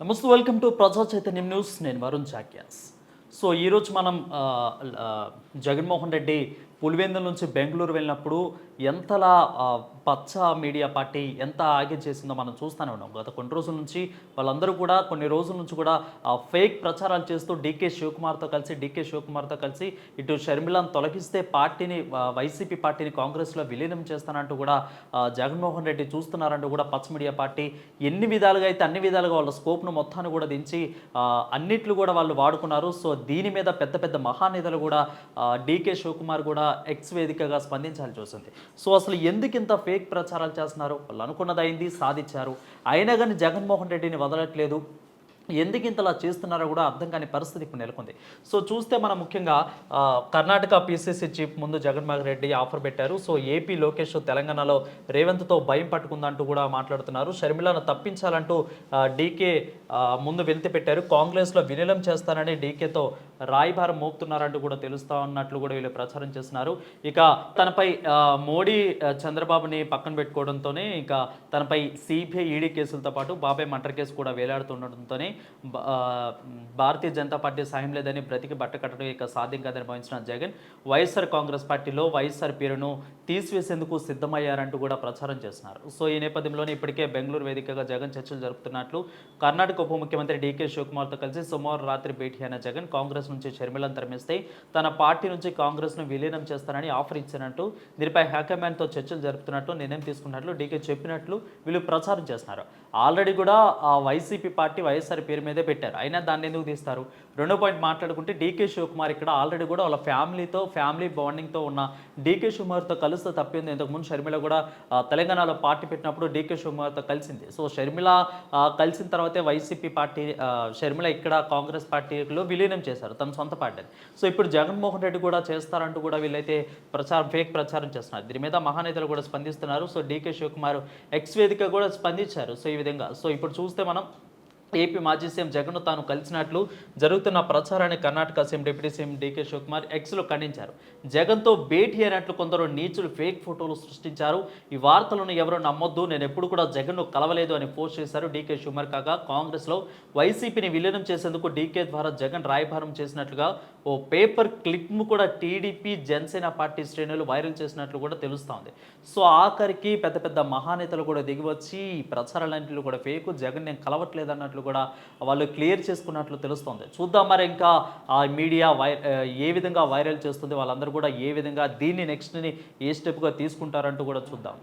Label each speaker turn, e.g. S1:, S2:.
S1: నమస్తే welcome to ప్రజా చైతన్యం న్యూస్ నేను వరుణ్ చాక్యాస్ సో ఈరోజు మనం జగన్మోహన్ రెడ్డి పులివెందుల నుంచి బెంగళూరు వెళ్ళినప్పుడు ఎంతలా పచ్చ మీడియా పార్టీ ఎంత ఆగే చేసిందో మనం చూస్తూనే ఉన్నాం. గత కొన్ని రోజుల నుంచి వాళ్ళందరూ కూడా కొన్ని రోజుల నుంచి కూడా ఫేక్ ప్రచారాలు చేస్తూ డీకే శివకుమార్తో కలిసి డీకే శివకుమార్తో కలిసి ఇటు షర్మిలాను తొలగిస్తే పార్టీని వైసీపీ పార్టీని కాంగ్రెస్లో విలీనం చేస్తానంటూ కూడా జగన్మోహన్ రెడ్డి చూస్తున్నారంటూ కూడా పచ్చ మీడియా పార్టీ ఎన్ని విధాలుగా అయితే అన్ని విధాలుగా వాళ్ళ స్కోప్ను మొత్తాన్ని కూడా దించి అన్నిట్లు కూడా వాళ్ళు వాడుకున్నారు. సో దీని మీద పెద్ద పెద్ద మహానేతలు కూడా డీకే శివకుమార్ కూడా ఎక్స్ వేదికగా స్పందించాల్సి వస్తుంది. సో అసలు ఎందుకు ఇంత ఫేక్ ప్రచారాలు చేస్తున్నారు? వాళ్ళు అనుకున్నది అయింది సాధించారు. అయినా కానీ జగన్మోహన్ రెడ్డిని వదలట్లేదు. ఎందుకు ఇంతలా చేస్తున్నారో కూడా అర్థం కాని పరిస్థితి ఇప్పుడు నెలకొంది. సో చూస్తే మనం ముఖ్యంగా కర్ణాటక పీసీసీ చీఫ్ ముందు జగన్మోహన్ రెడ్డి ఆఫర్ పెట్టారు. సో ఏపీ లోకేష్ తెలంగాణలో రేవంత్తో భయం పట్టుకుందంటూ కూడా మాట్లాడుతున్నారు. షర్మిలను తప్పించాలంటూ డీకే ముందు వెళ్తే పెట్టారు. కాంగ్రెస్లో విలీనం చేస్తానని డీకేతో రాయబారం మోపుతున్నారంటూ కూడా తెలుస్తా ఉన్నట్లు కూడా వీళ్ళు ప్రచారం చేస్తున్నారు. ఇక తనపై మోడీ చంద్రబాబుని పక్కన పెట్టుకోవడంతోనే ఇక తనపై సిబిఐ ఈడీ కేసులతో పాటు బాబాయ్ మర్డర్ కేసు కూడా వేలాడుతుండటంతోనే భారతీయ జనతా పార్టీ సాయం లేదని బ్రతికి బట్టకట్టడం ఇక సాధ్యం కాదని భావించిన జగన్ వైఎస్ఆర్ కాంగ్రెస్ పార్టీలో వైఎస్ఆర్ పేరును తీసివేసేందుకు సిద్ధమయ్యారంటూ కూడా ప్రచారం చేస్తున్నారు. సో ఈ నేపథ్యంలోనే ఇప్పటికే బెంగళూరు వేదికగా జగన్ చర్చలు జరుపుతున్నట్లు కర్ణాటక ఉప ముఖ్యమంత్రి డీకే శివకుమార్తో కలిసి సోమవారం రాత్రి భేటీ అయిన జగన్ కాంగ్రెస్ నుంచి షర్మిలను తరిమిస్తే తన పార్టీ నుంచి కాంగ్రెస్ను విలీనం చేస్తానని ఆఫర్ ఇచ్చినట్టు దీనిపై హ్యాకర్మ్యాన్తో చర్చలు జరుపుతున్నట్లు నిర్ణయం తీసుకున్నట్లు డీకే చెప్పినట్లు వీళ్ళు ప్రచారం చేస్తున్నారు. ఆల్రెడీ కూడా ఆ వైసీపీ పార్టీ వైఎస్ఆర్ పేరు మీదే పెట్టారు. అయినా దాన్ని ఎందుకు తీస్తారు? రెండో పాయింట్ మాట్లాడుకుంటే డీకే శివకుమార్ ఇక్కడ ఆల్రెడీ కూడా వాళ్ళ ఫ్యామిలీతో ఫ్యామిలీ బాండింగ్తో ఉన్న డీకే శివకుమార్తో కలిస్తే తప్పింది? ఇంతకుముందు షర్మిల కూడా తెలంగాణలో పార్టీ పెట్టినప్పుడు డీకే శివకుమార్తో కలిసింది. సో షర్మిల కలిసిన తర్వాతే వైసీపీ పార్టీ షర్మిల ఇక్కడ కాంగ్రెస్ పార్టీలో విలీనం చేశారు. తన సొంత పార్టీ సో ఇప్పుడు జగన్మోహన్ రెడ్డి కూడా చేస్తారంటూ కూడా వీళ్ళైతే ప్రచారం ఫేక్ ప్రచారం చేస్తున్నారు. దీని మీద మహానేతలు కూడా స్పందిస్తున్నారు. సో డీకే శివకుమార్ ఎక్స్ వేదిక కూడా స్పందించారు. సో ఈ విధంగా. సో ఇప్పుడు చూస్తే మనం ఏపీ మాజీ సీఎం జగన్ తాను కలిసినట్లు జరుగుతున్న ప్రచారాన్ని Karnataka CM deputy CM DK Shivakumar ఎక్స్లో ఖండించారు. జగన్తో భేటీ అయినట్లు కొందరు నీచులు ఫేక్ ఫోటోలు సృష్టించారు. ఈ వార్తలను ఎవరు నమ్మొద్దు నేను ఎప్పుడు కూడా జగన్ను కలవలేదు అని పోస్ట్ చేశారు డీకే శివకుమార్. కాగా కాంగ్రెస్లో వైసీపీని విలీనం చేసేందుకు డీకే ద్వారా జగన్ రాయభారం చేసినట్లుగా ఓ పేపర్ క్లిప్ను కూడా టీడీపీ జనసేన పార్టీ శ్రేణులు వైరల్ చేసినట్లు కూడా తెలుస్తోంది. సో ఆఖరికి పెద్ద పెద్ద మహానేతలు కూడా దిగివచ్చి ఈ ప్రచారాలన్నింటిలో కూడా ఫేక్ జగన్ నేను కలవట్లేదు అన్నట్లు కూడా వాళ్ళు క్లియర్ చేసుకున్నట్లు తెలుస్తోంది. చూద్దాం మరి ఇంకా ఆ మీడియా వై ఏ విధంగా వైరల్ చేస్తుంది వాళ్ళందరూ కూడా ఏ విధంగా దీన్ని నెక్స్ట్ని ఏ స్టెప్గా తీసుకుంటారంటూ కూడా చూద్దాం.